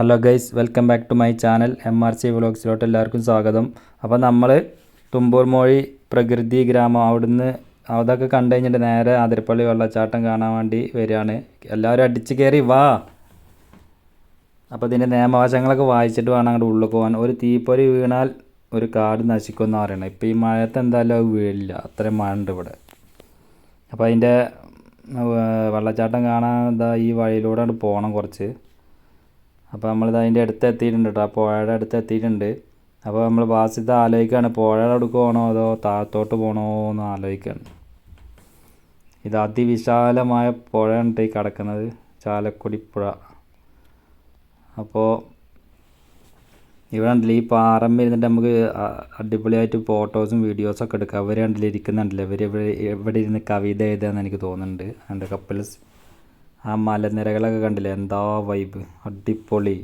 Hello guys welcome back to my channel M R C വ്ളോഗ്സിലോട്ട് എല്ലാവർക്കും സ്വാഗതം. അപ്പോൾ നമ്മൾ തുമ്പൂർ മോഴി പ്രകൃതി ഗ്രാമം അവിടുന്ന് അതൊക്കെ കണ്ടു കഴിഞ്ഞിട്ട് നേരെ അതിരപ്പള്ളി വെള്ളച്ചാട്ടം കാണാൻ വേണ്ടി വരികയാണ്. എല്ലാവരും അടിച്ചു കയറി വാ. അപ്പോൾ ഇതിന്റെ നിയമവശങ്ങളൊക്കെ വായിച്ചിട്ട് വേണം അങ്ങോട്ട് ഉള്ളിൽ പോകാൻ ഒരു തീപ്പൊരി വീണാൽ ഒരു കാട് നശിക്കുമെന്ന് പറയണം. ഇപ്പോൾ ഈ മഴയത്ത് എന്തായാലും അത് വീഴില്ല. അത്രയും മഴ ഉണ്ട് ഇവിടെ. അപ്പോൾ അതിന്റെ വെള്ളച്ചാട്ടം കാണാൻ എന്താ ഈ വഴിയിലൂടെ അങ്ങോട്ട് പോകണം കുറച്ച്. അപ്പോൾ നമ്മളിത് അതിന്റെ അടുത്ത് എത്തിയിട്ടുണ്ട് കേട്ടോ ആ പുഴയുടെ അടുത്ത് എത്തിയിട്ടുണ്ട് അപ്പോൾ നമ്മൾ ബാസിത്ത് ആലോചിക്കുകയാണ് പുഴയുടെ അടുക്ക് പോകണോ അതോ താഴത്തോട്ട് പോകണോ എന്ന് ആലോചിക്കുകയാണ് ഇത് അതിവിശാലമായ പുഴയാണ് ഈ കിടക്കുന്നത് ചാലക്കുടി പുഴ. അപ്പോൾ ഇവിടെ ഉണ്ടല്ലോ ഈ പാറമ്മ ഇരുന്നിട്ട് നമുക്ക് അടിപൊളിയായിട്ട് ഫോട്ടോസും വീഡിയോസൊക്കെ എടുക്കാം. അവർ ഉണ്ടല്ലോ ഇരിക്കുന്നുണ്ടല്ലോ ഇവർ ഇവിടെ എവിടെ ഇരുന്ന് കവിത എഴുതാന്ന് എനിക്ക് തോന്നുന്നുണ്ട്. എന്റെ കപ്പിൾസ് ആ മലനിരകളൊക്കെ കണ്ടില്ലേ? എന്താ വൈബ് അടിപൊളി.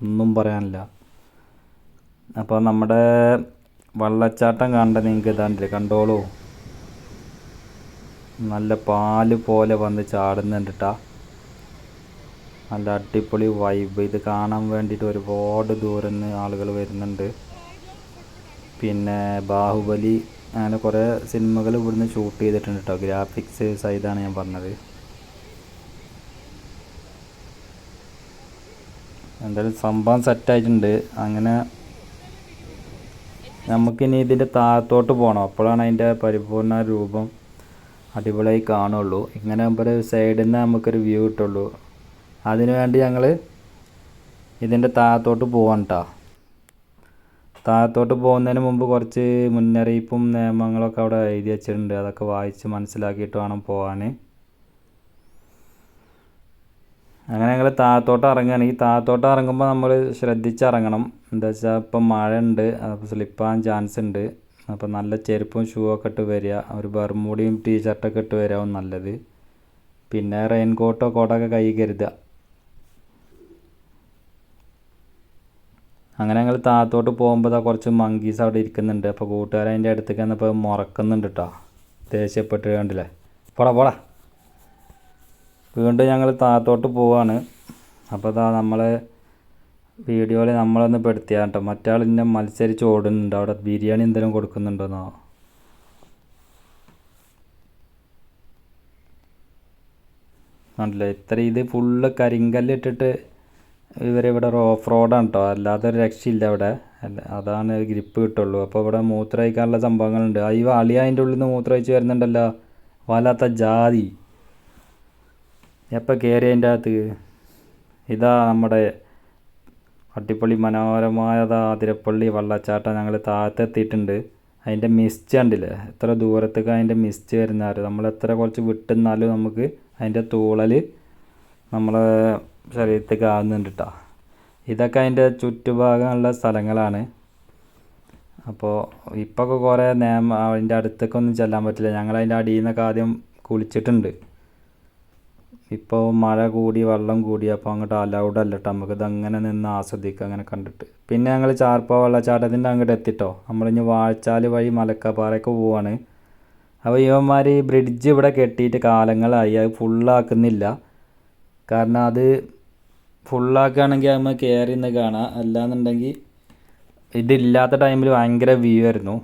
ഒന്നും പറയാനില്ല. അപ്പോൾ നമ്മുടെ വെള്ളച്ചാട്ടം കണ്ട നിങ്ങൾക്ക് ഇതാണ്ടില്ലേ? കണ്ടോളൂ. നല്ല പാൽ പോലെ വന്ന് ചാടുന്നുണ്ട് ട്ടാ നല്ല അടിപൊളി വൈബ് ഇത് കാണാൻ വേണ്ടിയിട്ട് ഒരുപാട് ദൂരം നിന്ന് ആളുകൾ വരുന്നുണ്ട്. പിന്നെ ബാഹുബലി അങ്ങനെ കുറേ സിനിമകൾ ഇവിടുന്ന് ഷൂട്ട് ചെയ്തിട്ടുണ്ട് കേട്ടോ ഗ്രാഫിക്സ് സൈഡാണ് ഞാൻ പറഞ്ഞത്. എന്തായാലും സംഭവം സെറ്റായിട്ടുണ്ട് അങ്ങനെ നമുക്കിനി ഇതിന്റെ താഴത്തോട്ട് പോകണം അപ്പോഴാണ് അതിന്റെ പരിപൂർണ രൂപം അടിപൊളിയായി കാണുള്ളൂ. ഇങ്ങനെ ആകുമ്പോൾ സൈഡിൽ നിന്ന് നമുക്കൊരു വ്യൂ കിട്ടുള്ളൂ. അതിനുവേണ്ടി ഞങ്ങൾ ഇതിന്റെ താഴത്തോട്ട് പോകണം കേട്ടോ താഴത്തോട്ട് പോകുന്നതിന് മുമ്പ് കുറച്ച് മുന്നറിയിപ്പും നിയമങ്ങളൊക്കെ അവിടെ എഴുതി വെച്ചിട്ടുണ്ട്. അതൊക്കെ വായിച്ച് മനസ്സിലാക്കിയിട്ട് വേണം പോകാൻ അങ്ങനെ ഞങ്ങൾ താഴത്തോട്ട് ഇറങ്ങുകയാണ് ഈ താഴത്തോട്ട് ഇറങ്ങുമ്പോൾ നമ്മൾ ശ്രദ്ധിച്ചിറങ്ങണം. എന്താ വെച്ചാൽ ഇപ്പം മഴ ഉണ്ട് അപ്പോൾ സ്ലിപ്പാകാൻ ചാൻസ് ഉണ്ട്. അപ്പോൾ നല്ല ചെരുപ്പും ഷൂ ഒക്കെ ഇട്ട് വരിക. ഒരു ബർമൂടിയും ടീ ഷർട്ടൊക്കെ ഇട്ട് വരാവും നല്ലത്. പിന്നെ റെയിൻ കോട്ടോ കോട്ടൊക്കെ കൈ കരുതുക. അങ്ങനെ ഞങ്ങൾ താഴത്തോട്ട് പോകുമ്പോൾ കുറച്ച് മങ്കീസ് അവിടെ ഇരിക്കുന്നുണ്ട്. അപ്പോൾ കൂട്ടുകാരൻ അതിന്റെ അടുത്തേക്ക് വന്നപ്പോൾ മുറക്കുന്നുണ്ട് കേട്ടോ ദേഷ്യപ്പെട്ട് കണ്ടില്ലേ? പോടാ പോടാ. വീണ്ടും ഞങ്ങൾ താഴത്തോട്ട് പോവാണ്. അപ്പോൾ ഇതാ നമ്മളെ വീഡിയോയിൽ നമ്മളൊന്ന് പെടുത്തിയാ കേട്ടോ മറ്റാൾ ഇന്നെ മത്സരിച്ച് ഓടുന്നുണ്ട്. അവിടെ ബിരിയാണി എന്തെങ്കിലും കൊടുക്കുന്നുണ്ടോന്നോ? കണ്ടില്ലേ? ഇത്ര ഇത് ഫുള്ള് കരിങ്കല്ലിട്ടിട്ട് ഇവരിവിടെ ഓഫ് റോഡാണ് കേട്ടോ അല്ലാതെ ഒരു രക്ഷയില്ല ഇവിടെ. അതാണ് ഗ്രിപ്പ് കിട്ടുള്ളൂ. അപ്പോൾ ഇവിടെ മൂത്രമൊഴിക്കാനുള്ള സംഭവങ്ങളുണ്ട്. ഈ അളിയ അതിന്റെ ഉള്ളിൽ നിന്ന് മൂത്രമൊഴിച്ച് വരുന്നുണ്ടല്ലോ. വല്ലാത്ത ജാതി. എപ്പോൾ കയറി അതിന്റെ അകത്ത്? ഇതാ നമ്മുടെ അട്ടിപ്പള്ളി മനോഹരമായതാ അതിരപ്പള്ളി വെള്ളച്ചാട്ടം ഞങ്ങൾ താഴത്തെത്തിയിട്ടുണ്ട്. അതിന്റെ മിസ്റ്റ് കണ്ടില്ലേ? എത്ര ദൂരത്തേക്ക് അതിന്റെ മിസ്റ്റ് വരുന്നത് നമ്മൾ എത്ര കുറച്ച് വിട്ടുന്നാലും നമുക്ക് അതിന്റെ തൂളൽ നമ്മളെ ശരീരത്തേക്ക് ആകുന്നുണ്ട് കേട്ടോ ഇതൊക്കെ അതിന്റെ ചുറ്റുഭാഗമുള്ള സ്ഥലങ്ങളാണ്. അപ്പോൾ ഇപ്പൊക്കെ കുറേ നിയമം അതിന്റെ അടുത്തേക്കൊന്നും ചെല്ലാൻ പറ്റില്ല. ഞങ്ങൾ അതിന്റെ അടിയിൽ നിന്നൊക്കെ ആദ്യം കുളിച്ചിട്ടുണ്ട്. ഇപ്പോൾ മഴ കൂടി വെള്ളം കൂടി അപ്പോൾ അങ്ങോട്ട് അലൗഡ് അല്ല കേട്ടോ നമുക്കിത് അങ്ങനെ നിന്ന് ആസ്വദിക്കുക അങ്ങനെ കണ്ടിട്ട്. പിന്നെ ഞങ്ങൾ ചാർപ്പ വെള്ളച്ചാട്ടത്തിന്റെ അങ്ങോട്ട് എത്തിട്ടോ. നമ്മളിഞ്ഞ് വാഴച്ചാൽ വഴി മലക്കപ്പാറയൊക്കെ പോവാണ്. അപ്പോൾ ഇവന്മാർ ഈ ബ്രിഡ്ജ് ഇവിടെ കെട്ടിയിട്ട് കാലങ്ങളായി. അത് ഫുള്ളാക്കുന്നില്ല കാരണം അത് ഫുള്ളാക്കുകയാണെങ്കിൽ നമ്മൾ കയറി നിന്ന് കാണാം. അല്ലാന്നുണ്ടെങ്കിൽ ഇതില്ലാത്ത ടൈമിൽ ഭയങ്കര വ്യൂ ആയിരുന്നു.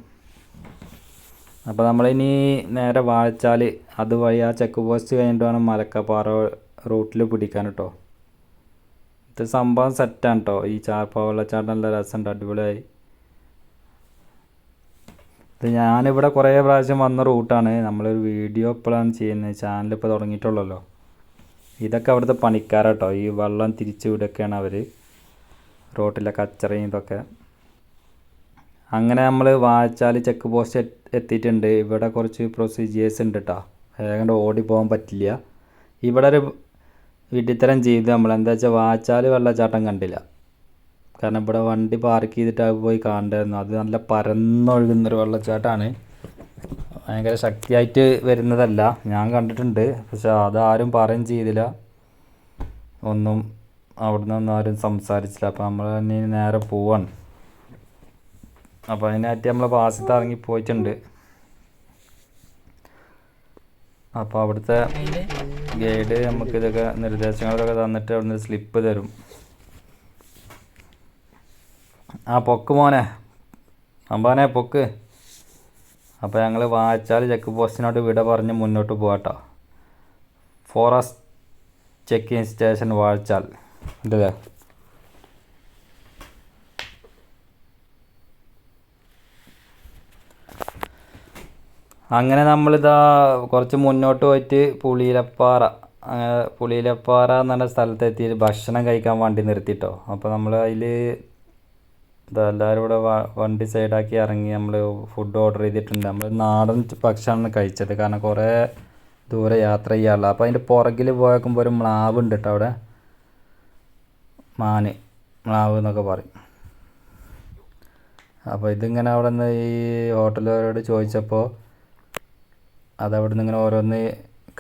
അപ്പോൾ നമ്മളിനി നേരെ വാഴച്ചാൽ അതുവഴി ആ ചെക്ക് പോസ്റ്റ് കഴിഞ്ഞിട്ട് വേണം മലക്കപ്പാറ റൂട്ടിൽ പിടിക്കാൻ കേട്ടോ ഇത് സംഭവം സെറ്റാണ് കേട്ടോ ഈ ചാർപ്പ വെള്ളച്ചാട്ടം നല്ല രസമുണ്ട് അടിപൊളിയായി. ഇത് ഞാനിവിടെ കുറേ പ്രാവശ്യം വന്ന റൂട്ടാണ് നമ്മളൊരു വീഡിയോ ഇപ്പോഴാണ് ചെയ്യുന്നത് ചാനൽ ഇപ്പോൾ തുടങ്ങിയിട്ടുള്ളല്ലോ. ഇതൊക്കെ അവിടുത്തെ പണിക്കാരാട്ടോ ഈ വെള്ളം തിരിച്ചു വിടൊക്കെയാണ് അവർ റോട്ടിലെ കച്ചറയും ഇതൊക്കെ. അങ്ങനെ നമ്മൾ വാഴച്ചാൽ ചെക്ക് പോസ്റ്റ് എത്തിയിട്ടുണ്ട്. ഇവിടെ കുറച്ച് പ്രൊസീജിയേഴ്സ് ഉണ്ട് കേട്ടോ വേഗം ഓടി പോകാൻ പറ്റില്ല. ഇവിടെ ഒരു വിഡിത്തരം ചെയ്ത് നമ്മൾ എന്താ വെച്ചാൽ വായിച്ചാൽ വെള്ളച്ചാട്ടം കണ്ടില്ല. കാരണം ഇവിടെ വണ്ടി പാർക്ക് ചെയ്തിട്ട് അത് പോയി കാണണ്ടായിരുന്നു. അത് നല്ല പരന്നൊഴുകുന്നൊരു വെള്ളച്ചാട്ടമാണ് ഭയങ്കര ശക്തിയായിട്ട് വരുന്നതല്ല. ഞാൻ കണ്ടിട്ടുണ്ട്. പക്ഷെ അതാരും പറയും ചെയ്തില്ല. ഒന്നും അവിടുന്ന് ഒന്നും ആരും സംസാരിച്ചില്ല. അപ്പോൾ നമ്മൾ തന്നെ നേരെ പോവാണ്. അപ്പോൾ അതിനായിട്ട് നമ്മൾ പാസത്ത് ഇറങ്ങി പോയിട്ടുണ്ട്. അപ്പോൾ അവിടുത്തെ ഗൈഡ്? നമുക്ക് ഇതൊക്കെ നിർദ്ദേശങ്ങളൊക്കെ തന്നിട്ട് അവിടുന്ന് സ്ലിപ്പ് തരും. ആ പൊക്ക് മോനെ. അമ്പാനെ പൊക്ക്. അപ്പോൾ ഞങ്ങൾ വായിച്ചാൽ ചെക്ക് പോസ്റ്റിനോട് വിട പറഞ്ഞ് മുന്നോട്ട് പോകട്ടോ ഫോറസ്റ്റ് ചെക്കിങ് സ്റ്റേഷൻ വായിച്ചാൽ ഉണ്ടല്ലേ അങ്ങനെ നമ്മളിതാ കുറച്ച് മുന്നോട്ട് പോയിട്ട് പുളിയിലപ്പാറ അങ്ങനെ പുളിയിലപ്പാറ എന്ന് പറഞ്ഞ സ്ഥലത്തെത്തി ഭക്ഷണം കഴിക്കാൻ വണ്ടി നിർത്തിട്ടോ. അപ്പോൾ നമ്മൾ അതിൽ ഇതാ എല്ലാവരും ഇവിടെ വണ്ടി സൈഡാക്കി ഇറങ്ങി നമ്മൾ ഫുഡ് ഓർഡർ ചെയ്തിട്ടുണ്ട്. നമ്മൾ നാടൻ ഭക്ഷണമാണ് കഴിച്ചത്. കാരണം കുറേ ദൂരെ യാത്ര ചെയ്യാറുള്ള അപ്പോൾ അതിന്റെ പുറകിൽ പോയേക്കുമ്പോൾ ഒരു മ്ലാവ് ഉണ്ട് കേട്ടോ അവിടെ? മാന് മ്ലാവ് എന്നൊക്കെ പറയും. അപ്പോൾ ഇതിങ്ങനെ അവിടെ നിന്ന് ഈ ഹോട്ടലുകാരോട് ചോദിച്ചപ്പോൾ അതവിടെ നിന്ന് ഇങ്ങനെ ഓരോന്ന്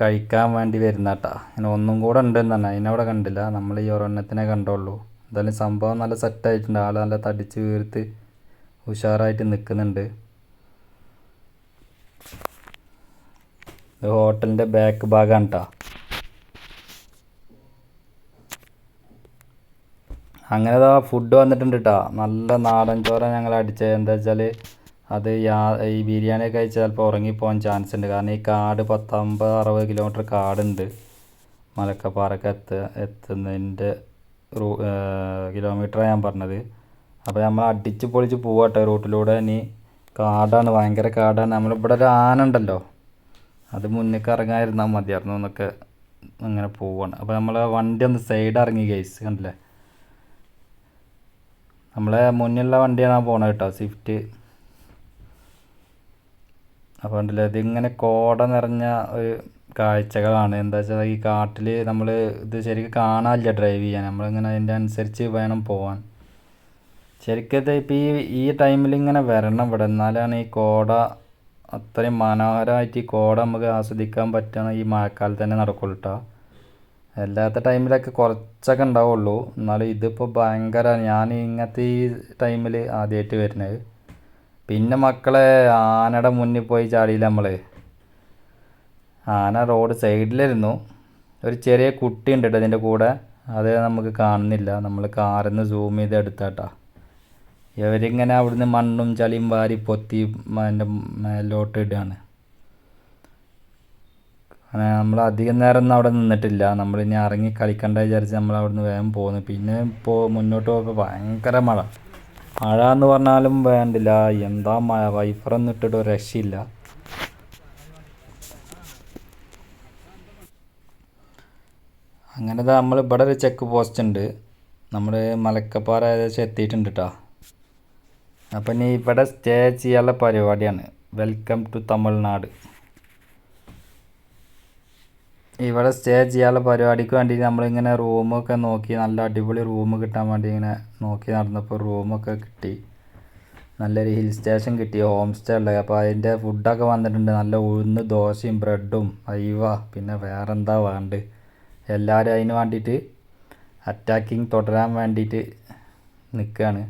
കഴിക്കാൻ വേണ്ടി വരുന്ന കേട്ടാ ഇങ്ങനെ ഒന്നും കൂടെ ഉണ്ടെന്ന് തന്നെ അതിനവിടെ കണ്ടില്ല. നമ്മൾ ഈ ഒരെണ്ണത്തിനെ കണ്ടുള്ളൂ. എന്തായാലും സംഭവം നല്ല സെറ്റായിട്ടുണ്ട്. ആൾ നല്ല തടിച്ച് വീർത്ത് ഉഷാറായിട്ട് നിൽക്കുന്നുണ്ട് ഹോട്ടലിന്റെ ബാക്ക് ഭാഗമാണ് കേട്ടോ അങ്ങനെ ഫുഡ് വന്നിട്ടുണ്ട് കേട്ടോ നല്ല നാടൻ ചോറ ഞങ്ങൾ അടിച്ചത് എന്താ വെച്ചാൽ അത് യാ ഈ ബിരിയാണി കഴിച്ചാൽ ചിലപ്പോൾ ഉറങ്ങിപ്പോകാൻ ചാൻസ് ഉണ്ട് കാരണം ഈ കാട് പത്തമ്പത് അറുപത് കിലോമീറ്റർ കാടുണ്ട്. മലക്കപ്പാറക്ക് എത്ത എത്തുന്നതിന്റെ റൂ കിലോമീറ്ററാണ് ഞാൻ പറഞ്ഞത്. അപ്പോൾ നമ്മൾ അടിച്ച് പൊളിച്ച് പോവാട്ടെ റൂട്ടിലൂടെ ഇനി കാടാണ് ഭയങ്കര കാടാണ്. നമ്മളിവിടെ ഒരു ആന ഉണ്ടല്ലോ. അത് മുന്നിലേക്ക് ഇറങ്ങാതിരുന്നാൽ മതിയായിരുന്നു എന്നൊക്കെ അങ്ങനെ പോവാണ്. അപ്പോൾ നമ്മൾ വണ്ടി ഒന്ന് സൈഡ് ഇറങ്ങി ഗൈസ് കണ്ടില്ലേ? നമ്മളെ മുന്നിലുള്ള വണ്ടിയാണ് പോണത് കേട്ടോ. സ്വിഫ്റ്റ് അപ്പോൾ ഉണ്ടല്ലോ ഇതിങ്ങനെ കോട നിറഞ്ഞ ഒരു കാഴ്ചകളാണ്. എന്താ വെച്ചാൽ ഈ കാട്ടിൽ നമ്മൾ ഇത് ശരിക്കും കാണാനില്ല ഡ്രൈവ് ചെയ്യാൻ. നമ്മളിങ്ങനെ അതിന്റെ അനുസരിച്ച് വേണം പോവാൻ. ശരിക്കും ഇപ്പോൾ ഈ ഈ ടൈമിൽ ഇങ്ങനെ വരണം ഇവിടെ. എന്നാലാണ് ഈ കോട അത്രയും മനോഹരമായിട്ട് ഈ കോട നമുക്ക് ആസ്വദിക്കാൻ പറ്റണം ഈ മഴക്കാലത്ത് തന്നെ നടക്കുള്ളൂ അല്ലാത്ത ടൈമിലൊക്കെ കുറച്ചൊക്കെ ഉണ്ടാവുള്ളൂ. എന്നാലും ഇതിപ്പോൾ ഭയങ്കര ഞാൻ ഇങ്ങനത്തെ ഈ ടൈമിൽ ആദ്യമായിട്ട് വരുന്നത്. പിന്നെ മക്കളെ ആനയുടെ മുന്നിൽ പോയി ചാടിയില്ല നമ്മൾ ആന റോഡ് സൈഡിലിരുന്നു. ഒരു ചെറിയ കുട്ടി ഉണ്ട് കേട്ടോ ഇതിന്റെ കൂടെ. അത് നമുക്ക് കാണുന്നില്ല. നമ്മൾ കാറിൽ നിന്ന് സൂം ചെയ്ത് എടുത്താട്ടാ. ഇവരിങ്ങനെ അവിടുന്ന് മണ്ണും ചളിയും വാരി പൊത്തി എന്റെ മേലോട്ട് ഇടുകയാണ്. നമ്മൾ അധികം നേരം ഒന്നും അവിടെ നിന്നിട്ടില്ല. നമ്മൾ ഇനി ഇറങ്ങി കളിക്കണ്ട വിചാരിച്ച് നമ്മൾ അവിടുന്ന് വേഗം പോന്നു. പിന്നെ ഇപ്പോൾ മുന്നോട്ട് പോയപ്പോൾ ഭയങ്കര മഴ. മഴ എന്ന് പറഞ്ഞാലും വേണ്ടില്ല. എന്താ മഴ? വൈഫറൊന്നും ഇട്ടിട്ട് ഒരു രക്ഷയില്ല. അങ്ങനെ നമ്മൾ ഇവിടെ ഒരു ചെക്ക് പോസ്റ്റ് ഉണ്ട്. നമ്മൾ മലക്കപ്പാറ ഏകദേശം എത്തിയിട്ടുണ്ട് കേട്ടോ അപ്പം ഇനി ഇവിടെ സ്റ്റേ ചെയ്യാനുള്ള പരിപാടിയാണ്. Welcome to Tamil Nadu. ഇവിടെ സ്റ്റേ ചെയ്യാനുള്ള പരിപാടിക്ക് വേണ്ടി നമ്മളിങ്ങനെ റൂമൊക്കെ നോക്കി നല്ല അടിപൊളി റൂം കിട്ടാൻ വേണ്ടി ഇങ്ങനെ നോക്കി നടന്നപ്പോൾ റൂമൊക്കെ കിട്ടി. നല്ലൊരു ഹിൽ സ്റ്റേഷൻ കിട്ടി ഹോം സ്റ്റേ ഉള്ളത്. അപ്പോൾ അതിന്റെ ഫുഡൊക്കെ വന്നിട്ടുണ്ട്. നല്ല ഉഴുന്ന് ദോശയും ബ്രെഡും അയവ പിന്നെ വേറെന്താ വേണ്ടത്? എല്ലാവരും അതിന് വേണ്ടിയിട്ട് അറ്റാക്കിങ് തുടരാൻ വേണ്ടിയിട്ട് നിൽക്കുകയാണ്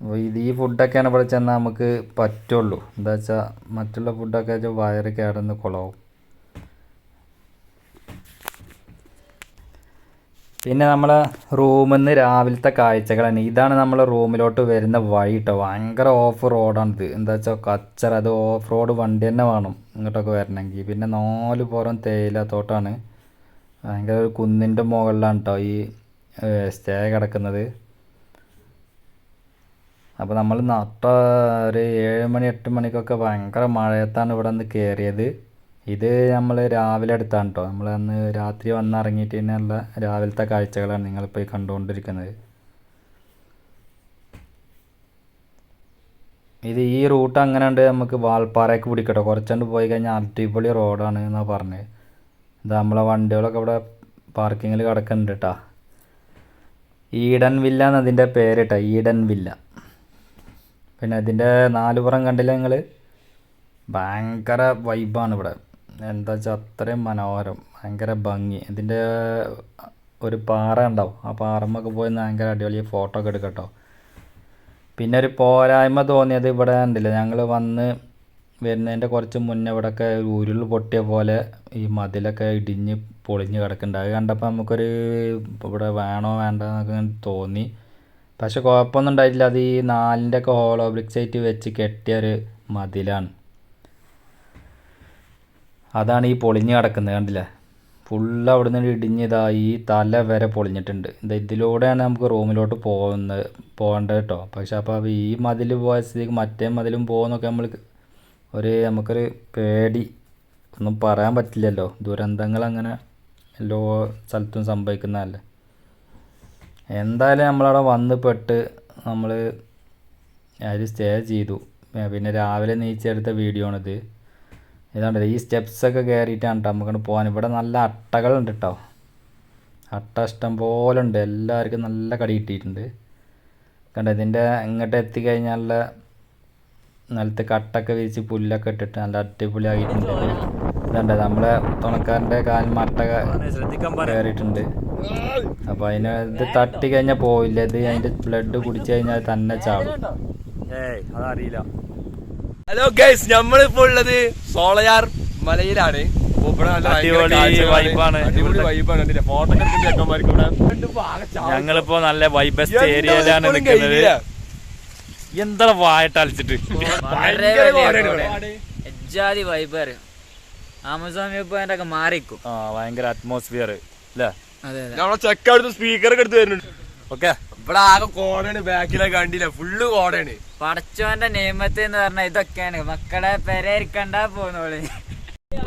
അപ്പോൾ ഇത് ഈ ഫുഡൊക്കെയാണ് ഇവിടെ ചെന്നാൽ നമുക്ക് പറ്റുള്ളൂ. എന്താ വെച്ചാൽ മറ്റുള്ള ഫുഡൊക്കെ വെച്ചാൽ വയറ് കേടന്ന് കുളവും. പിന്നെ നമ്മളെ റൂമിൽ നിന്ന് രാവിലത്തെ കാഴ്ചകളാണ്. ഇതാണ് നമ്മൾ റൂമിലോട്ട് വരുന്ന വഴി കേട്ടോ ഭയങ്കര ഓഫ് റോഡാണിത് എന്താ വെച്ചാൽ കച്ചറ അത് ഓഫ് റോഡ് വണ്ടി തന്നെ വേണം ഇങ്ങോട്ടൊക്കെ വരണമെങ്കിൽ പിന്നെ നാല് പുറം തേയില തോട്ടാണ്. ഭയങ്കര ഒരു കുന്നിന്റെ മുകളിലാണ് കേട്ടോ ഈ സ്റ്റേ കിടക്കുന്നത്. അപ്പോൾ നമ്മൾ നട്ട ഒരു ഏഴ് മണി എട്ട് മണിക്കൊക്കെ ഭയങ്കര മഴയത്താണ് ഇവിടെ നിന്ന് കയറിയത് ഇത് നമ്മൾ രാവിലെ എടുത്താണ് കേട്ടോ നമ്മൾ അന്ന് രാത്രി വന്നിറങ്ങിയിട്ട് തന്നെയുള്ള രാവിലത്തെ കാഴ്ചകളാണ് നിങ്ങളിപ്പോൾ കണ്ടുകൊണ്ടിരിക്കുന്നത്. ഇത് ഈ റൂട്ട് അങ്ങനെ ഉണ്ട് നമുക്ക് വാൾപ്പാറയ്ക്ക് പിടിക്കട്ടോ. കുറച്ചുകൊണ്ട് പോയി കഴിഞ്ഞാൽ അടിപൊളി റോഡാണ് എന്നാണ് പറഞ്ഞത് ഇത് നമ്മളെ വണ്ടികളൊക്കെ ഇവിടെ പാർക്കിങ്ങിൽ കിടക്കുന്നുണ്ട് കേട്ടോ ഈഡൻ വില്ല എന്നതിന്റെ പേര് കേട്ടോ ഈഡൻ വില്ല. പിന്നെ അതിന്റെ നാലുപുറം കണ്ടില്ല നിങ്ങൾ ഭയങ്കര വൈബാണ് ഇവിടെ. എന്താ വെച്ചാൽ അത്രയും മനോഹരം. ഭയങ്കര ഭംഗി. ഇതിന്റെ ഒരു പാറ ഉണ്ടാവും. ആ പാറമ്മൊക്കെ പോയി ഭയങ്കര അടിപൊളി ഫോട്ടോ ഒക്കെ എടുക്കട്ടോ പിന്നെ ഒരു പോരായ്മ തോന്നിയത് ഇവിടെ ഉണ്ടല്ലോ ഞങ്ങൾ വന്ന് വരുന്നതിന്റെ കുറച്ച് മുന്നേ ഇവിടെയൊക്കെ ഉരുൾ പൊട്ടിയ പോലെ ഈ മതിലൊക്കെ ഇടിഞ്ഞ് പൊളിഞ്ഞ് കിടക്കുന്നുണ്ട്. അത് കണ്ടപ്പോൾ നമുക്കൊരു ഇവിടെ വേണോ വേണ്ട എന്നൊക്കെ തോന്നി. പക്ഷെ കുഴപ്പമൊന്നും ഉണ്ടായിട്ടില്ല. അത് ഈ നാലിന്റെ ഒക്കെ ഹോളോ ബ്രിക്സ് ആയിട്ട് വെച്ച് കെട്ടിയ ഒരു മതിലാണ്. അതാണ് ഈ പൊളിഞ്ഞ് കിടക്കുന്നത് കണ്ടില്ലേ? ഫുൾ അവിടെ നിന്ന് ഈ തല വരെ പൊളിഞ്ഞിട്ടുണ്ട്. ഇത് ഇതിലൂടെയാണ് നമുക്ക് റൂമിലോട്ട് പോകുന്നത് പോകേണ്ടത് കേട്ടോ. പക്ഷെ അപ്പോൾ ഈ മതിൽ പോയ സ്ഥിതിക്ക് മറ്റേ മതിലും പോകുന്നൊക്കെ നമ്മൾ ഒരു നമുക്കൊരു പേടി. ഒന്നും പറയാൻ പറ്റില്ലല്ലോ. ദുരന്തങ്ങൾ അങ്ങനെ എല്ലാ സ്ഥലത്തും സംഭവിക്കുന്നതല്ലേ. എന്തായാലും നമ്മളവിടെ വന്ന് പെട്ട് നമ്മൾ അതിൽ സ്റ്റേ ചെയ്തു. പിന്നെ രാവിലെ നീച്ചെടുത്ത വീഡിയോ ആണിത്. ഇതാണ്ടല്ലോ ഈ സ്റ്റെപ്സൊക്കെ കയറിയിട്ടാണ് കേട്ടോ നമുക്കങ്ങട് പോകാൻ ഇവിടെ നല്ല അട്ടകളുണ്ട് കേട്ടോ അട്ട ഇഷ്ടം പോലെ ഉണ്ട്. എല്ലാവർക്കും നല്ല കടി കിട്ടിയിട്ടുണ്ട്. കണ്ടോ ഇതിന്റെ ഇങ്ങോട്ട് എത്തിക്കഴിഞ്ഞാലുള്ള നിലത്ത് കട്ടൊക്കെ വിരിച്ച് പുല്ലൊക്കെ ഇട്ടിട്ട് നല്ല അടിപൊളിയാക്കിയിട്ടുണ്ട്. ഇതുണ്ട് നമ്മളെ തുണക്കാരന്റെ കാൽമട്ട കയറിയിട്ടുണ്ട് അപ്പോൾ അതിന് ഇത് തട്ടി കഴിഞ്ഞാൽ പോവില്ല. ഇത് അതിന്റെ ബ്ലഡ് കുടിച്ചു കഴിഞ്ഞാൽ തന്നെ ചാടും ഏയ് അതറിയില്ല. ഹലോ ഗൈസ് നമ്മളിപ്പോ ഉള്ളത് സോളയാർ മലയിലാണ്. ഞങ്ങളിപ്പോ നല്ല വൈബസ്റ്റ് ഏരിയയിലാണ് നിൽക്കുന്നത് എന്താ വായട്ടളിച്ചിട്ട് എജ്ജാതി വൈബ് അറിയാം ആമസോൺ വ്യൂ പോയിന്റ് ഒക്കെ മാറിക്കും ആ ഭയങ്കര അറ്റ്മോസ്ഫിയർ അല്ലേ അതെ അതെ. നമ്മളെ ചെക്ക സ്പീക്കർ ഒക്കെ എടുത്ത് വരുന്നുണ്ട്. ഓക്കെ ഇവിടെ ആകെ കോടയാണ് ബാക്കിലെ കണ്ടില്ല? ഫുള്ള് കോടയാണ് പടച്ചോന്റെ നിയമത്ത് എന്ന് പറഞ്ഞാൽ ഇതൊക്കെയാണ്. മക്കളെ പെരയിരിക്കണ്ട പോന്നോളി.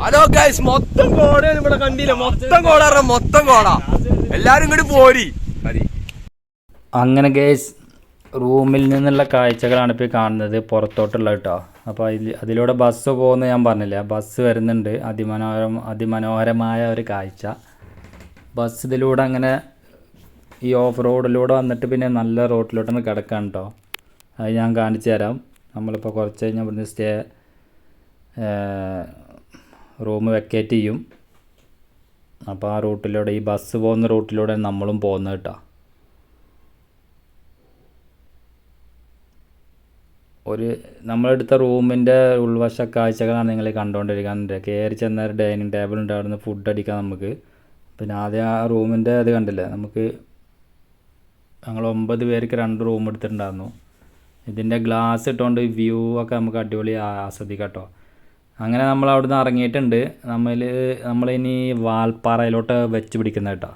ഹലോ ഗൈസ് മൊത്തം കോടയാണ് ഇവിടെ കണ്ടില്ല. മൊത്തം കോട പറഞ്ഞാ മൊത്തം കോട. എല്ലാരും ഇങ്ങോട്ട് പോരി. അങ്ങനെ ഗൈസ് റൂമിൽ നിന്നുള്ള കാഴ്ചകളാണ് ഇപ്പോൾ കാണുന്നത്. പുറത്തോട്ടുള്ള കേട്ടോ. അപ്പോൾ അതിൽ അതിലൂടെ ബസ് പോകുന്ന ഞാൻ പറഞ്ഞില്ല? ബസ് വരുന്നുണ്ട്. അതിമനോഹരം അതിമനോഹരമായ ഒരു കാഴ്ച. ബസ് ഇതിലൂടെ അങ്ങനെ ഈ ഓഫ് റോഡിലൂടെ വന്നിട്ട് പിന്നെ നല്ല റോഡിലോട്ടാണ് കിടക്കാൻ കേട്ടോ അത് ഞാൻ കാണിച്ചു തരാം. നമ്മളിപ്പോൾ കുറച്ച് കഴിഞ്ഞാൽ ഇവിടുന്ന് സ്റ്റേ റൂം വെക്കേറ്റ് ചെയ്യും. അപ്പോൾ ആ റൂട്ടിലൂടെ ഈ ബസ് പോകുന്ന റൂട്ടിലൂടെ നമ്മളും പോകുന്നത് കേട്ടോ. ഒരു നമ്മളെടുത്ത റൂമിന്റെ ഉൾവശ കാഴ്ചകളാണ് നിങ്ങൾ കണ്ടുകൊണ്ടിരിക്കുന്നത് കയറി ചെന്ന ഒരു ഡൈനിങ് ടേബിൾ ഉണ്ട് അവിടെ നിന്ന് ഫുഡ് അടിക്കാം നമുക്ക്. പിന്നെ ആദ്യം ആ റൂമിന്റെ അത് കണ്ടില്ലേ? നമുക്ക് ഞങ്ങൾ ഒമ്പത് പേർക്ക് രണ്ട് റൂം എടുത്തിട്ടുണ്ടായിരുന്നു. ഇതിന്റെ ഗ്ലാസ് ഇട്ടുകൊണ്ട് വ്യൂ ഒക്കെ നമുക്ക് അടിപൊളി ആസ്വദിക്കാം കേട്ടോ. അങ്ങനെ നമ്മൾ അവിടെ നിന്ന് ഇറങ്ങിയിട്ടുണ്ട് നമ്മൾ നമ്മളിനി വാൽപ്പാറയിലോട്ട് വെച്ച് പിടിക്കുന്നത് കേട്ടോ.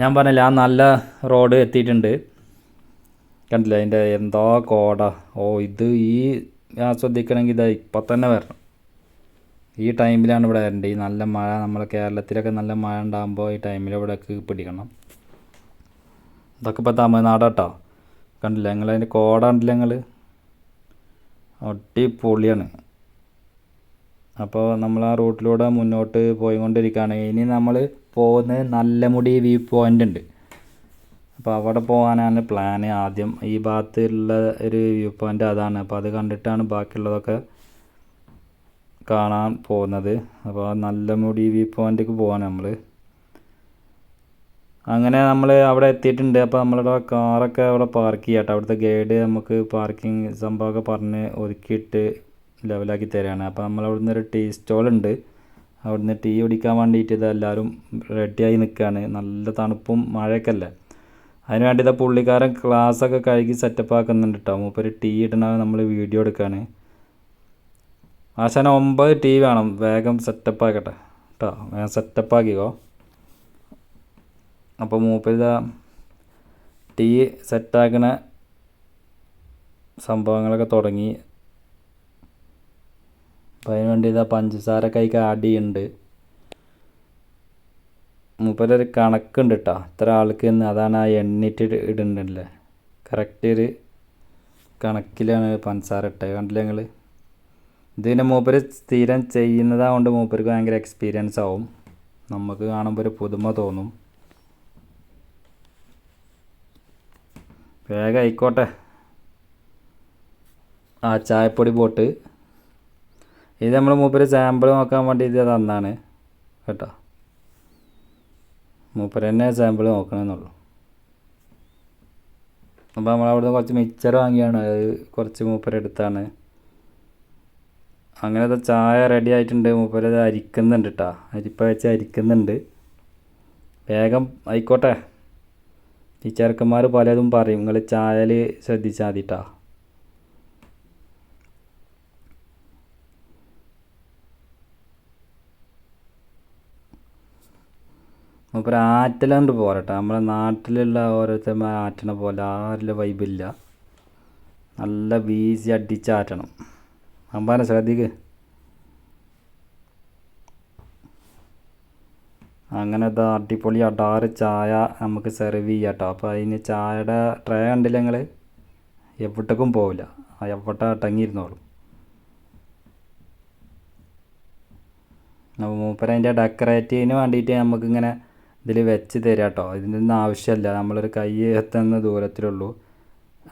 ഞാൻ പറഞ്ഞില്ല ആ നല്ല റോഡ് എത്തിയിട്ടുണ്ട്. കണ്ടില്ല അതിന്റെ എന്തോ കോട. ഓ ഇത് ഈ ആസ്വദിക്കണമെങ്കിൽ ഇതാ ഇപ്പം തന്നെ വരണം. ഈ ടൈമിലാണ് ഇവിടെ വരേണ്ടത്. ഈ നല്ല മഴ നമ്മളെ കേരളത്തിലൊക്കെ നല്ല മഴ ഉണ്ടാകുമ്പോൾ ഈ ടൈമിൽ ഇവിടേക്ക് പിടിക്കണം. ഇതൊക്കെ ഇപ്പോൾ തമിഴ്നാടാട്ടോ കണ്ടില്ല? നിങ്ങൾ അതിന്റെ കോട കണ്ടില്ല നിങ്ങൾ അടിപൊളിയാണ്. അപ്പോൾ നമ്മൾ ആ റൂട്ടിലൂടെ മുന്നോട്ട് പോയിക്കൊണ്ടിരിക്കുകയാണ് ഇനി നമ്മൾ പോകുന്നത് നല്ലമുടി വ്യൂ പോയിന്റ് ഉണ്ട്. അപ്പോൾ അവിടെ പോകാനാണ് പ്ലാൻ ആദ്യം ഈ ഭാഗത്തുള്ള ഒരു വ്യൂ പോയിന്റ് അതാണ്. അപ്പോൾ അത് കണ്ടിട്ടാണ് ബാക്കിയുള്ളതൊക്കെ കാണാൻ പോകുന്നത്. അപ്പോൾ നല്ല മുടി വ്യൂ പോയിന്റേക്ക് പോകാൻ നമ്മൾ അങ്ങനെ നമ്മൾ അവിടെ എത്തിയിട്ടുണ്ട്. അപ്പോൾ നമ്മളുടെ കാറൊക്കെ അവിടെ പാർക്ക് ചെയ്യാട്ടോ. അവിടുത്തെ ഗൈഡ് നമുക്ക് പാർക്കിംഗ് സംഭവമൊക്കെ പറഞ്ഞ് ഒതുക്കിയിട്ട് ലെവലാക്കി തരാണ്. അപ്പോൾ നമ്മൾ അവിടുന്ന് ഒരു ടീ സ്റ്റോളുണ്ട് നിന്ന് ടീ കുടിക്കാൻ വേണ്ടിയിട്ട് ഇതെല്ലാവരും റെഡിയായി നിൽക്കുകയാണ് നല്ല തണുപ്പും മഴയൊക്കെ അല്ലേ? അതിന് വേണ്ടി ഇതാ പുള്ളിക്കാരൻ ക്ലാസ്സൊക്കെ കഴുകി സെറ്റപ്പ് ആക്കുന്നുണ്ട് കേട്ടോ മൂപ്പര് ടീ ഇടണ നമ്മൾ വീഡിയോ എടുക്കുകയാണ് ആശാന ഒമ്പത് ടീ വേണം. വേഗം സെറ്റപ്പ് ആക്കട്ടെ. കേട്ടോ വേഗം സെറ്റപ്പ് ആക്കിക്കോ. അപ്പോൾ മൂപ്പരിതാ ടീ സെറ്റാക്കണ സംഭവങ്ങളൊക്കെ തുടങ്ങി. അപ്പോൾ അതിന് വേണ്ടി ഇതാ പഞ്ചസാര കൈക്ക് ആഡ് ചെയ്യുന്നുണ്ട് മൂപ്പരൊരു കണക്കുണ്ട് കേട്ടോ ഇത്ര ആൾക്ക് എന്ന് അതാണ് ആ എണ്ണിട്ട് ഇടുന്നുണ്ടല്ലേ കറക്റ്റ് ഒരു കണക്കിലാണ് പഞ്ചസാര ഇട്ടത്. കണ്ടില്ല ഞങ്ങൾ ഇതിനെ മൂപ്പര് സ്ഥിരം ചെയ്യുന്നതാകൊണ്ട് മൂപ്പർക്ക് ഭയങ്കര എക്സ്പീരിയൻസ് ആവും. നമുക്ക് കാണുമ്പോൾ ഒരു പുതുമ തോന്നും. വേഗം ആയിക്കോട്ടെ. ആ ചായപ്പൊടി ബോട്ട് ഇത് നമ്മൾ മൂപ്പര് സാമ്പിൾ നോക്കാൻ വേണ്ടി ഇത് തന്നാണ്. കേട്ടോ. മൂപ്പര് തന്നെ സാമ്പിൾ നോക്കണമെന്നുള്ളൂ അപ്പോൾ നമ്മൾ അവിടുന്ന് കുറച്ച് മിക്സർ വാങ്ങിയാണ്. അത് കുറച്ച് മൂപ്പര് എടുത്താണ്. അങ്ങനത്തെ ചായ റെഡി ആയിട്ടുണ്ട്. മൂപ്പര് അത് അരിക്കുന്നുണ്ട് കേട്ടോ അരിപ്പ വെച്ച് അരിക്കുന്നുണ്ട്. വേഗം ആയിക്കോട്ടെ. ഈ പലതും പറയും. നിങ്ങൾ ചായൽ ശ്രദ്ധിച്ചാൽ മതിട്ടാ. അപ്പോൾ ആറ്റലാണ്ട് പോരട്ടെ. നമ്മളെ നാട്ടിലുള്ള ഓരോരുത്തർ ആറ്റണ പോലെ ആരില്ല വൈബില്ല നല്ല വീശി അടിച്ചാറ്റണം. അമ്പാനെ ശ്രദ്ധിക്ക്. അങ്ങനെ ഇതാ അടിപൊളി അടാറ് ചായ നമുക്ക് സെർവ് ചെയ്യാം കേട്ടോ അപ്പോൾ അതിന് ചായയുടെ ട്രേ കണ്ടില്ല ഞങ്ങൾ എവിടേക്കും പോവില്ല. എവിടെ അടങ്ങിയിരുന്നോളും. അപ്പോൾ മൂപ്പര അതിന്റെ ഡെക്കറേറ്റീവിന് വേണ്ടിയിട്ട് നമുക്കിങ്ങനെ ഇതിൽ വെച്ച് തരാം കേട്ടോ ഇതിനൊന്നും ആവശ്യമില്ല നമ്മളൊരു കൈ എത്തുന്ന ദൂരത്തിലുള്ളൂ.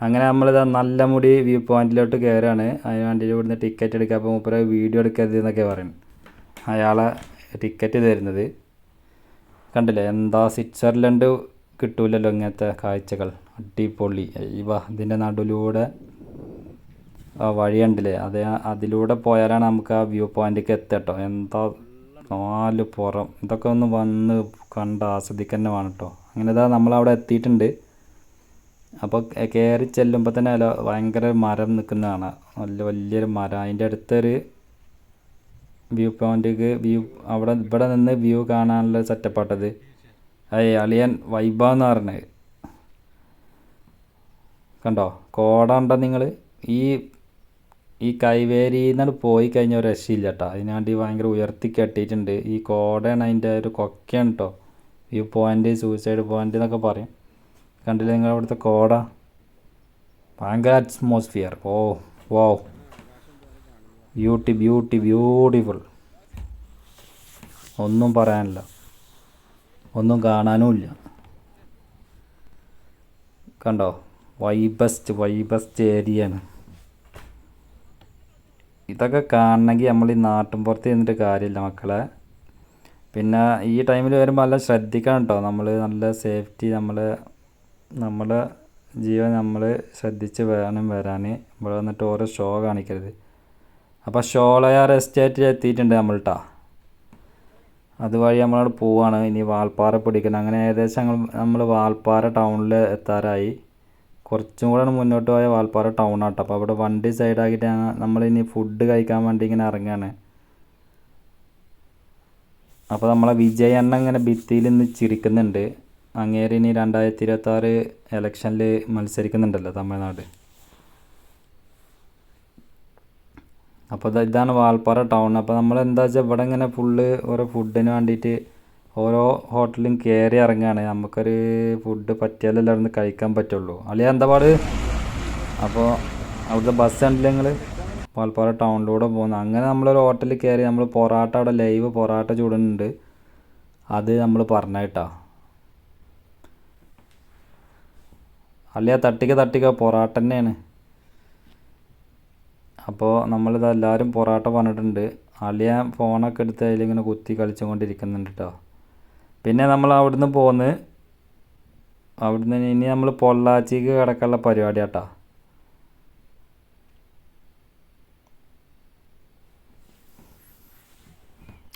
അങ്ങനെ നമ്മളിത് നല്ല മുടി വ്യൂ പോയിന്റിലോട്ട് കയറുകയാണ് അതിന് വേണ്ടിയിട്ട് ഇവിടുന്ന് ടിക്കറ്റ് എടുക്കുക. അപ്പോൾ മൂപ്പര വീഡിയോ എടുക്കരുത് എന്നൊക്കെ പറയുന്നത് അയാളെ ടിക്കറ്റ് തരുന്നത്. കണ്ടില്ലേ? എന്താ സ്വിറ്റ്സർലൻഡ് കിട്ടൂലല്ലോ ഇങ്ങനത്തെ കാഴ്ചകൾ? അടിപൊളി. ഇവ ഇതിന്റെ നടുവിലൂടെ ആ വഴി അത് അതിലൂടെ പോയാലാണ് നമുക്ക് ആ വ്യൂ പോയിന്റേക്ക് എത്തട്ടോ എന്താ നാല് പുറം. ഇതൊക്കെ ഒന്ന് വന്ന് കണ്ട് ആസ്വദിക്കുക തന്നെ വേണം കേട്ടോ അങ്ങനെ ഇതാ നമ്മളവിടെ എത്തിയിട്ടുണ്ട്. അപ്പോൾ കയറി ചെല്ലുമ്പോൾ തന്നെ ഭയങ്കര മരം നിൽക്കുന്നതാണ് നല്ല വലിയൊരു മരം. അതിന്റെ അടുത്തൊരു വ്യൂ പോയിന്റേക്ക് വ്യൂ അവിടെ ഇവിടെ നിന്ന് വ്യൂ കാണാനുള്ള സെറ്റപ്പാട്ടത് അയ്യ അളിയൻ വൈബാന്ന് പറഞ്ഞത്. കണ്ടോ? കോട ഉണ്ടോ നിങ്ങൾ ഈ ഈ കൈവേരിന്നാണ് പോയി കഴിഞ്ഞാൽ ഒരു രക്ഷയില്ല കേട്ടോ അതിനാണ്ടി ഭയങ്കര ഉയർത്തി കെട്ടിയിട്ടുണ്ട്. ഈ കോടയാണ് അതിന്റെ ഒരു കൊക്കയാണ് കേട്ടോ വ്യൂ പോയിന്റ് സൂയിസൈഡ് പോയിന്റ് എന്നൊക്കെ പറയും. കണ്ടില്ല നിങ്ങൾ അവിടുത്തെ കോട? ഭയങ്കര അറ്റ്മോസ്ഫിയർ ഓ വോ. ബ്യൂട്ടി ബ്യൂട്ടി ബ്യൂട്ടിഫുൾ ഒന്നും പറയാനില്ല. ഒന്നും കാണാനുമില്ല. കണ്ടോ? വൈബസ്റ്റ് വൈബസ്റ്റ് ഏരിയയാണ് ഇതൊക്കെ കാണണമെങ്കിൽ നമ്മൾ ഈ നാട്ടിൻപുറത്ത് ചെന്നിട്ട് കാര്യമില്ല മക്കളെ. പിന്നെ ഈ ടൈമിൽ വരുമ്പോൾ നല്ല ശ്രദ്ധിക്കണം കേട്ടോ നമ്മൾ നല്ല സേഫ്റ്റി നമ്മൾ നമ്മളെ ജീവൻ നമ്മൾ ശ്രദ്ധിച്ച് വേണം വരാൻ. ഇവിടെ വന്നിട്ട് ഓരോ ഷോ കാണിക്കരുത്. അപ്പോൾ ഷോളയാർ എസ്റ്റേറ്റിൽ എത്തിയിട്ടുണ്ട് നമ്മൾ അതുവഴി നമ്മളവിടെ പോവാണ്. ഇനി വാൽപ്പാറ പിടിക്കണം. അങ്ങനെ ഏകദേശം ഞങ്ങൾ നമ്മൾ വാൽപ്പാറ ടൗണിൽ എത്താറായി. കുറച്ചും കൂടെ മുന്നോട്ട് പോയ വാൽപ്പാറ ടൗൺ ആട്ടോ. അപ്പോൾ അവിടെ വണ്ടി സൈഡാക്കിയിട്ട് നമ്മളിനി ഫുഡ് കഴിക്കാൻ വേണ്ടി ഇങ്ങനെ ഇറങ്ങുകയാണ് അപ്പോൾ നമ്മളെ വിജയ് അണ്ണ ഇങ്ങനെ ഭിത്തിയിൽ നിന്ന് ചിരിക്കുന്നുണ്ട്. അങ്ങേരി ഇനി രണ്ടായിരത്തി ഇരുപത്തി ആറ് ഇലക്ഷനിൽ മത്സരിക്കുന്നുണ്ടല്ലോ തമിഴ്നാട്. അപ്പോൾ ഇത് ഇതാണ് വാൽപ്പാറ ടൗൺ അപ്പോൾ നമ്മൾ എന്താ വെച്ചാൽ ഇവിടെ ഇങ്ങനെ ഫുള്ള് ഓരോ ഫുഡിന് വേണ്ടിയിട്ട് ഓരോ ഹോട്ടലും കയറി ഇറങ്ങുകയാണ് നമുക്കൊരു ഫുഡ് പറ്റിയാലല്ലേ അവിടെ കഴിക്കാൻ പറ്റുള്ളൂ. അളിയ എന്താ പാട്? അപ്പോൾ അവിടുത്തെ ബസ് കണ്ടില്ല നിങ്ങൾ വാൽപ്പാറ ടൗണിലൂടെ പോകുന്നത് അങ്ങനെ നമ്മളൊരു ഹോട്ടലിൽ കയറി നമ്മൾ പൊറാട്ട അവിടെ ലൈവ് പൊറാട്ട ചൂടുന്നുണ്ട്. അത് നമ്മൾ പറഞ്ഞേട്ടാ അളിയ തട്ടിക്ക തട്ടിക്ക പൊറാട്ട തന്നെയാണ്. അപ്പോൾ നമ്മളിത് എല്ലാവരും പൊറാട്ട പറഞ്ഞിട്ടുണ്ട്. അളിയ ഫോണൊക്കെ എടുത്ത് അതിലിങ്ങനെ കുത്തി കളിച്ചുകൊണ്ടിരിക്കുന്നുണ്ട് കേട്ടോ പിന്നെ നമ്മൾ അവിടുന്ന് പോന്ന് അവിടുന്ന് ഇനി നമ്മൾ പൊള്ളാച്ചിക്ക് കിടക്കാനുള്ള പരിപാടി കേട്ടോ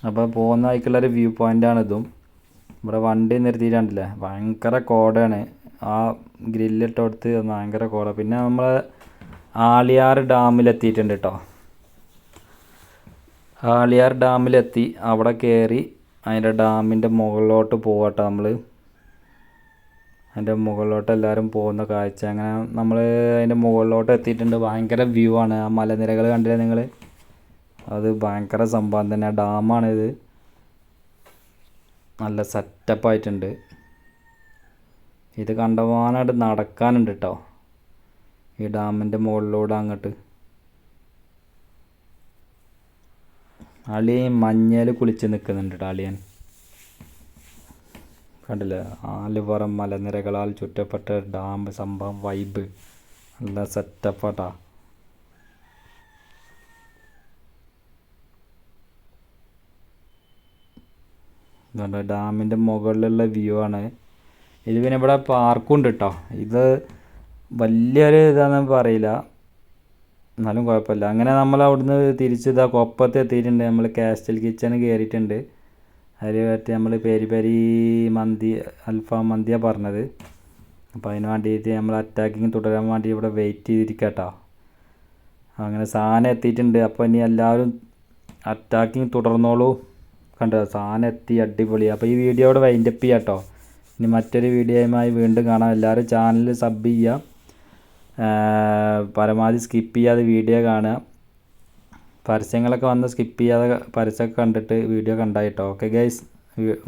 അപ്പോൾ പോകുന്ന വഴിക്കുള്ളൊരു വ്യൂ പോയിന്റാണ് ഇതും. ഇവിടെ വണ്ടി നിർത്തിയിട്ടുണ്ടല്ലേ ഭയങ്കര കോടയാണ്. ആ ഗ്രില്ലിട്ട് കൊടുത്ത് ഭയങ്കര കോട. പിന്നെ നമ്മൾ ആളിയാർ ഡാമിലെത്തിയിട്ടുണ്ട് കേട്ടോ ആളിയാർ ഡാമിലെത്തി. അവിടെ കയറി അതിന്റെ ഡാമിന്റെ മുകളിലോട്ട് പോകട്ടെ നമ്മൾ അതിന്റെ മുകളിലോട്ട് എല്ലാവരും പോകുന്ന കാഴ്ച. അങ്ങനെ നമ്മൾ അതിന്റെ മുകളിലോട്ട് എത്തിയിട്ടുണ്ട്. ഭയങ്കര വ്യൂ ആണ്. ആ മലനിരകൾ കണ്ടില്ലേ നിങ്ങൾ അത് ഭയങ്കര സംഭവം തന്നെ. ഡാമാണിത്. നല്ല സെറ്റപ്പായിട്ടുണ്ട് ഇത് കണ്ടമാനായിട്ട് നടക്കാനുണ്ട് കേട്ടോ ഈ ഡാമിന്റെ മുകളിലൂടെ അങ്ങോട്ട്. അളി മഞ്ഞയിൽ കുളിച്ച് നിൽക്കുന്നുണ്ട് കേട്ടോ കണ്ടില്ലേ? ആലുപുറം മലനിരകളാൽ ചുറ്റപ്പെട്ട ഡാം സംഭവം വൈബ് നല്ല സെറ്റപ്പാട്ടാ ഡാമിന്റെ മുകളിലുള്ള വ്യൂ ആണ്. ഇത് പിന്നെ ഇവിടെ പാർക്കും ഉണ്ട് കേട്ടോ ഇത് വലിയൊരു ഇതാണെന്ന് പറയില്ല. എന്നാലും കുഴപ്പമില്ല. അങ്ങനെ നമ്മൾ അവിടുന്ന് തിരിച്ച് ഇതാ കൊപ്പത്ത് എത്തിയിട്ടുണ്ട്. നമ്മൾ കാസ്റ്റൽ കിച്ചൺ കയറിയിട്ടുണ്ട് അതിൽ പറ്റി നമ്മൾ പെരി പെരി മന്തി അൽഫാം മന്തിയാണ് പറഞ്ഞത്. അപ്പോൾ അതിന് വേണ്ടിയിട്ട് നമ്മൾ അറ്റാക്കിങ് തുടരാൻ വേണ്ടി ഇവിടെ വെയിറ്റ് ചെയ്തിരിക്കട്ടോ. അങ്ങനെ സാധനം എത്തിയിട്ടുണ്ട്. അപ്പോൾ ഇനി എല്ലാവരും അറ്റാക്കിങ് തുടർന്നോളൂ. കണ്ടോ? സാധനം എത്തി അടിപൊളി. അപ്പോൾ ഈ വീഡിയോ ഇവിടെ വൈൻഡപ്പ് ചെയ്യാം കേട്ടോ ഇനി മറ്റൊരു വീഡിയോയുമായി വീണ്ടും കാണാം. എല്ലാവരും ചാനൽ സബ് ചെയ്യുക. പരമാവധി സ്കിപ്പ് ചെയ്യാതെ വീഡിയോ കാണുക. പരസ്യങ്ങളൊക്കെ വന്ന് സ്കിപ്പ് ചെയ്യാതെ പരസ്യമൊക്കെ കണ്ടിട്ട് വീഡിയോ കണ്ടായിട്ടോ ഓക്കെ ഗൈസ്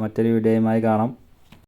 മറ്റൊരു വീഡിയോയുമായി കാണാം.